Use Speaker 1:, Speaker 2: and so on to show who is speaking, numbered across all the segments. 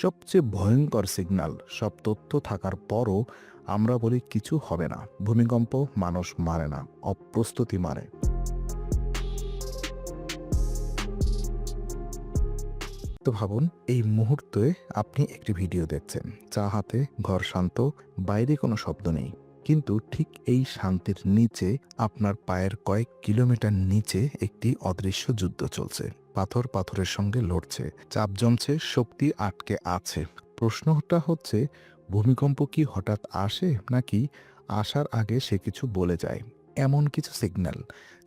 Speaker 1: সবচেয়ে ভয়ঙ্কর সিগন্যাল সব তথ্য থাকার পরও আমরা বলি কিছু হবে না। ভূমিকম্প মানুষ মারে না, অপ্রস্তুতি মারে। তো ভাবুন, এই মুহূর্তে আপনি একটি ভিডিও দেখছেন, চা হাতে, ঘর শান্ত, বাইরে কোনো শব্দ নেই। কিন্তু ঠিক এই শান্তির নিচে আপনার পায়ের কয়েক কিলোমিটার নিচে একটি অদৃশ্য যুদ্ধ চলছে। পাথর পাথরের সঙ্গে লড়ছে, চাপ জমছে, শক্তি আটকে আছে। প্রশ্নটা হচ্ছে, ভূমিকম্প কি হঠাৎ আসে নাকি আসার আগে সে কিছু বলে যায়? এমন কিছু সিগন্যাল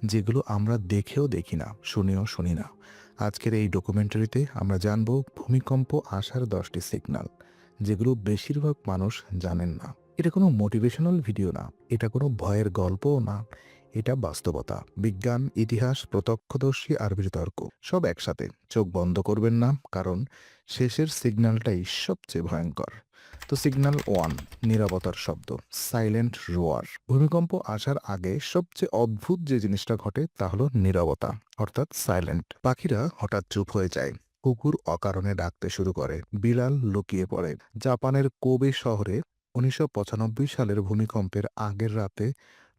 Speaker 1: যেগুলো আমরা দেখেও দেখি না, শুনেও শুনি না। আজকের এই ডকুমেন্টারিতে আমরা জানব, ভূমিকম্প আসার দশটি সিগন্যাল যেগুলো বেশিরভাগ মানুষ জানেন না। এটা কোনো মোটিভেশনাল ভিডিও না, এটা কোনো ভয়ের গল্পও না এটা বাস্তবতা। বিজ্ঞান, ইতিহাস, প্রত্যক্ষদর্শী আর বিতর্ক, সব একসাথে। চোখ বন্ধ করবেন না, কারণ শেষের সিগন্যালটাই সবচেয়ে ভয়ঙ্কর। তো সিগন্যাল ওয়ান নিরাপত্তার শব্দ, সাইলেন্ট রোয়ার। ভূমিকম্প আসার আগে সবচেয়ে অদ্ভুত যে জিনিসটা ঘটে তা হলো নীরবতা, অর্থাৎ সাইলেন্ট। পাখিরা হঠাৎ চুপ হয়ে যায়, কুকুর অকারণে ডাকতে শুরু করে বিড়াল লুকিয়ে পড়ে। জাপানের কোবে শহরে উনিশশো পঁচানব্বই সালের ভূমিকম্পের আগের রাতে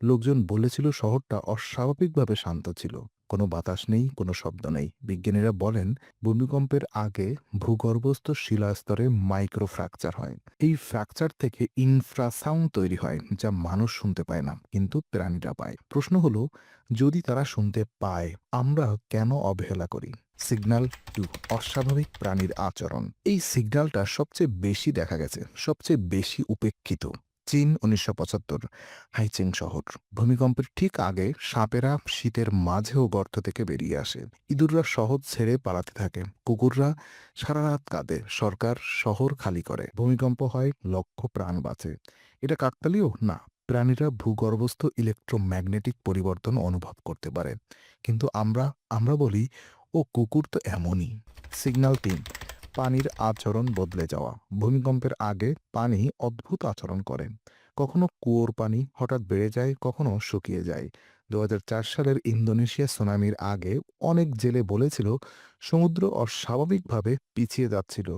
Speaker 1: লোকজন বলেছিল শহরটা অস্বাভাবিকভাবে শান্ত ছিল। কোনো বাতাস নেই, কোনো শব্দ নেই। বিজ্ঞানীরা বলেন, ভূমিকম্পের আগে ভূগর্ভস্থ শিলাস্তরে মাইক্রো ফ্র্যাকচার হয়। এই ফ্র্যাকচার থেকে ইনফ্রাসাউন্ড তৈরি হয়, যা মানুষ শুনতে পায় না, কিন্তু প্রাণীরা পায়। প্রশ্ন হলো, যদি তারা শুনতে পায়, আমরা কেন অবহেলা করি? সিগন্যাল টু অস্বাভাবিক প্রাণীর আচরণ। এই সিগন্যালটা সবচেয়ে বেশি দেখা গেছে, সবচেয়ে বেশি উপেক্ষিত। চীন উনিশশো পঁচাত্তর হাইচিং শহর। ভূমিকম্পের ঠিক আগে সাপেরা শীতের মাঝেও গর্ত থেকে বেরিয়ে আসে। ইঁদুররা শহর ছেড়ে পালাতে থাকে। কুকুররা সারা রাত কাঁদে। সরকার শহর খালি করে। ভূমিকম্প হয়, লক্ষ প্রাণ বাঁচে। এটা কাকতালীয়? না। প্রাণীরা ভূগর্ভস্থ ইলেকট্রোম্যাগনেটিক পরিবর্তন অনুভব করতে পারে। কিন্তু আমরা আমরা বলি, ও, কুকুর তো এমনই। সিগন্যাল তিন। পানির আচরণ বদলে যাওয়া। ভূমিকম্পের আগে পানি অদ্ভুত আচরণ করে। কখনো কুয়োর পানি হঠাৎ বেড়ে যায়, কখনো শুকিয়ে যায়। দু হাজার চার সালের ইন্দোনেশিয়া সুনামির আগে অনেক জেলে বলেছিল, সমুদ্র অস্বাভাবিকভাবে পিছিয়ে যাচ্ছিল।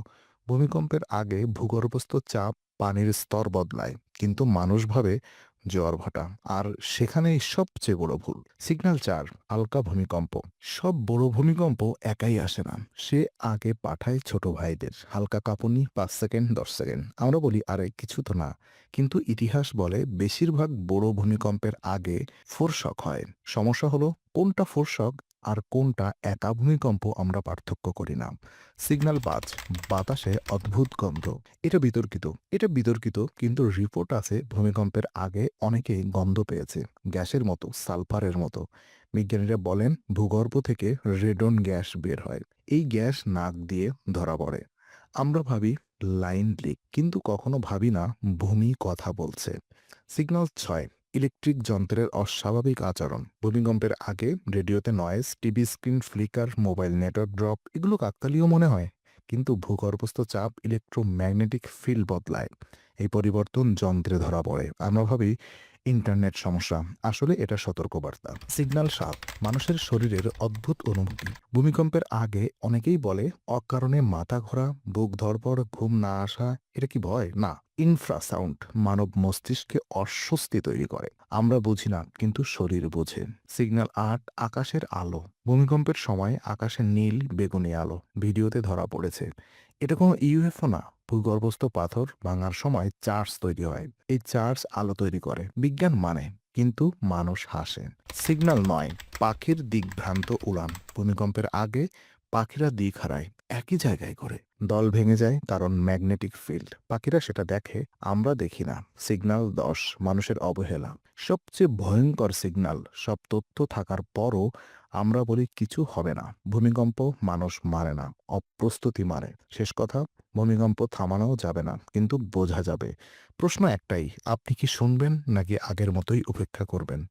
Speaker 1: ভূমিকম্পের আগে ভূগর্ভস্থ চাপ পানির স্তর বদলায়, কিন্তু মানুষ ভাবে জোয়ার ভাটা। আর সেখানেই সবচেয়ে বড় ভুল, সিগন্যাল চার, হালকা ভূমিকম্প। সব বড় ভূমিকম্প একাই আসে না। সে আগে পাঠায় ছোট ভাইদের, হালকা কাঁপুনি, পাঁচ সেকেন্ড, দশ সেকেন্ড। আমরা বলি, আরে, কিছু তো না। কিন্তু ইতিহাস বলে, বেশিরভাগ বড় ভূমিকম্পের আগে ফোরশক হয়। সমস্যা হলো, কোনটা ফোরশক আর কোনটা একা ভূমিকম্প আমরা পার্থক্য করি না। সিগন্যাল বাজ, বাতাসে অদ্ভুত গন্ধ। এটা বিতর্কিত। এটা বিতর্কিত কিন্তু রিপোর্ট আছে ভূমিকম্পের আগে অনেকেই গন্ধ পেয়েছে, গ্যাসের মতো, সালফারের মতো। বিজ্ঞানীরা বলেন ভূগর্ভ থেকে রেডন গ্যাস বের হয়। এই গ্যাস নাক দিয়ে ধরা পড়ে। আমরা ভাবি লাইন লিক, কিন্তু কখনো ভাবি না ভূমি কথা বলছে। সিগন্যাল ছয় ইলেকট্রিক যন্ত্রের অস্বাভাবিক আচরণ। ভূমিকম্পের আগে রেডিওতে noise TV screen flicker mobile network drop এগুলো কাকতালীয় মনে হয়। কিন্তু ভূগর্ভস্থ চাপ ইলেকট্রোম্যাগনেটিক ফিল্ড বদলায়। এই পরিবর্তন যন্ত্রে ধরা পড়ে। আমরা ভাবি, ইন্টারনেট সমস্যা। আসলে এটা সতর্কবার্তা। সিগন্যাল সাপ, মানুষের শরীরের অদ্ভুত অনুভূতি। ভূমিকম্পের আগে অনেকেই বলে, অকারণে মাথা ঘোরা, বুক ধরপড় ঘুম না আসা, এটা কি ভয়? না, ইনফ্রাসাউন্ড, মানব মস্তিষ্কে অস্বস্তি তৈরি করে। আমরা বুঝি না, কিন্তু শরীর বোঝে। সিগন্যাল আট, আকাশের আলো। ভূমিকম্পের সময় আকাশে নীল, বেগুনি আলো। ভিডিওতে ধরা পড়েছে। এটা কোনো ইউএফও না। ভূগর্ভস্থ পাথর ভাঙার সময় চার্জ তৈরি হয়। এই চার্জ আলো তৈরি করে। বিজ্ঞান মানে কিন্তু মানুষ হাসে। সিগন্যাল নয়, পাখির দিকভ্রান্ত উড়ান। ভূমিকম্পের আগে পাখিরা দিক হারায় একই জায়গায় করে দল ভেঙে যায় কারণ ম্যাগনেটিক ফিল্ড। পাখিরা সেটা দেখে, আমরা দেখি না। সিগন্যাল দশ, মানুষের অবহেলা। সবচেয়ে ভয়ঙ্কর সিগন্যাল সব তথ্য থাকার পরও আমরা বলি কিছু হবে না। ভূমিকম্প মানুষ মারে না, অপ্রস্তুতি মারে। শেষ কথা, ভূমিকম্প থামানোও যাবে না, কিন্তু বোঝা যাবে। প্রশ্ন একটাই, আপনি কি শুনবেন নাকি আগের মতোই উপেক্ষা করবেন?